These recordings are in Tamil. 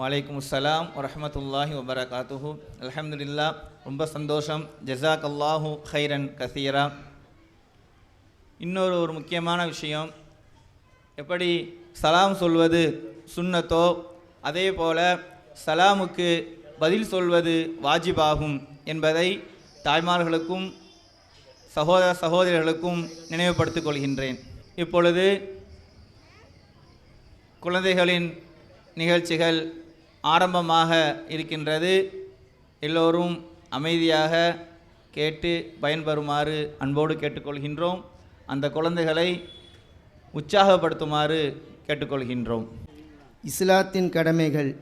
வலைக்கும் அஸ்லாம் வரமத்துல்லாஹி வபரகாத்துஹு அலமதுல்லா ரொம்ப சந்தோஷம் ஜசாக் அல்லாஹு ஹைரன் கசீரா இன்னொரு ஒரு முக்கியமான விஷயம். எப்படி சலாம் சொல்வது சுன்னத்தோ அதே போல சலாமுக்கு பதில் சொல்வது வாஜிபாகும் என்பதை தாய்மார்களுக்கும் சகோதர சகோதரிகளுக்கும் நினைவுபடுத்திக் கொள்கின்றேன். இப்பொழுது குழந்தைகளின் நிகழ்ச்சிகள் ஆரம்பமாக இருக்கின்றது. எல்லோரும் அமைதியாக கேட்டு பயன்பெறுமாறு அன்போடு கேட்டுக்கொள்கின்றோம். அந்த குழந்தைகளை உற்சாகப்படுத்துமாறு கேட்டுக்கொள்கின்றோம். இஸ்லாத்தின் கடமைகள்.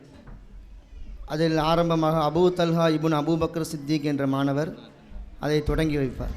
அதில் ஆரம்பமாக அபூ தல்ஹா இபுன் அபூபக்கர் சித்திக் என்ற மாணவர் அதை தொடங்கி வைப்பார்.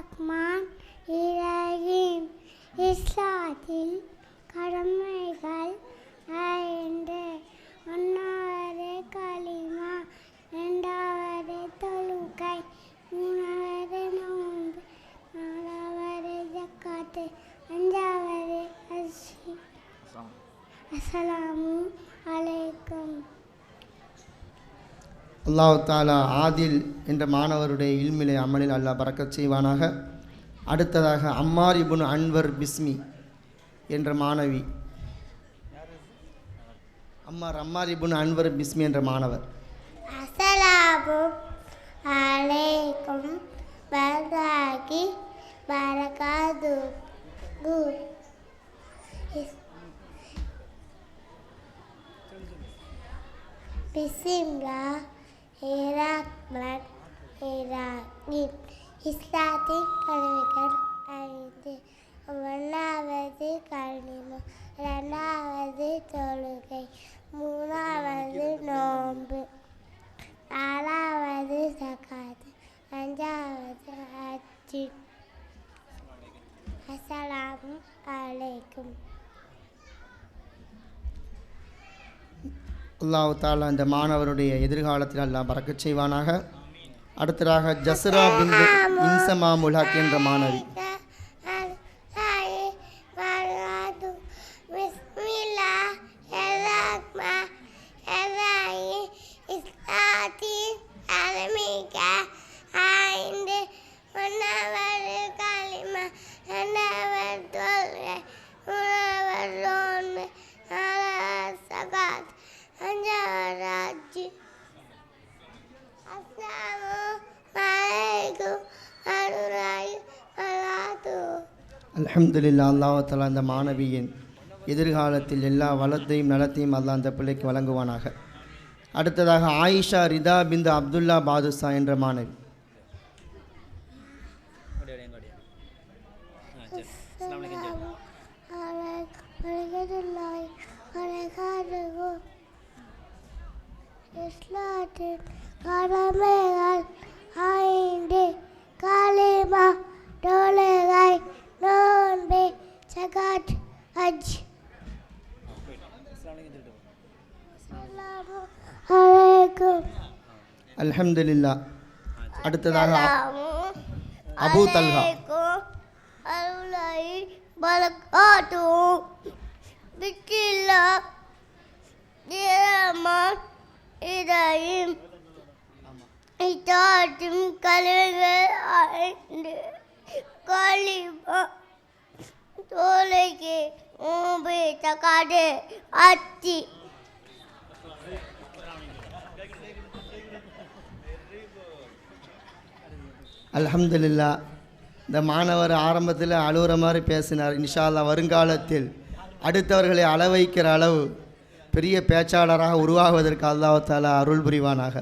ரஹ்மான் இரஹீம் இஸ்லாத்தில் கடமைகள் ஐந்து ஒன்றாவது களிமா ரெண்டாவது தொழுகை மூணாவது நோன்பு நாலாவது ஜக்காத்து அஞ்சாவது அஸ்ஸலாமு அலை அல்லாஹ் தாலா ஆதில் என்ற மாணவருடைய இல்மிலை அமலில் அல்லாஹ் பறக்கச் செய்வானாக. அடுத்ததாக அம்மார் இபுன் அன்வர் பிஸ்மி என்ற மாணவி. அம்மார் அம்மார் இபுன் அன்வர் பிஸ்மி என்ற மாணவர். அஸ்ஸலாமு அலைக்கும் பரகாகி பரகாது கு பிசிம்லா ஈராக்மன் ஈராக்கின் இஸ்லாத்தின் கல்விகள் ஐந்து. ஒன்றாவது கல்விமம் ரெண்டாவது தொழுகை மூணாவது நோன்பு நாலாவது சகாது அஞ்சாவது அச்சு அஸ்லாம் அலைக்கும். அல்லாஹ் அந்த இந்த மாணவருடைய எதிர்காலத்தில் அல்லாஹ் பறக்கச் செய்வானாக. அடுத்ததாக ஜஸ்ரா பின் இன்சமா முலாக் என்ற மாணவி. அலமதுல்லா அல்லாஹால அந்த மாணவியின் எதிர்காலத்தில் எல்லா வளத்தையும் நலத்தையும் அல்லா அந்த பிள்ளைக்கு வழங்குவானாக. அடுத்ததாக ஆயிஷா ரிதா பிந்து அப்துல்லா பாதுஷா என்ற மாணவி. இஸ்லாத்தின் கடமைகள் ஐந்து காலிமா தொழுகை நோன்பு சகாத் ஹஜ் அல்ஹம்துலில்லா அடுத்ததாக அப்- தல்ஹா இதையும் இத்தாட்டும் கல்விகள் ஐந்து களிமா தோலைக்கு மூபி தக்காடு அத்தி. அல்ஹம்துலில்லா இந்த மாணவர் ஆரம்பத்தில் அழுகுற மாதிரி பேசினார். இன்ஷால்லா வருங்காலத்தில் அடுத்தவர்களை அளவைக்கிற அளவு பெரிய பேச்சாளராக உருவாகுவதற்கு அல்லாஹ் அருள் புரிவானாக.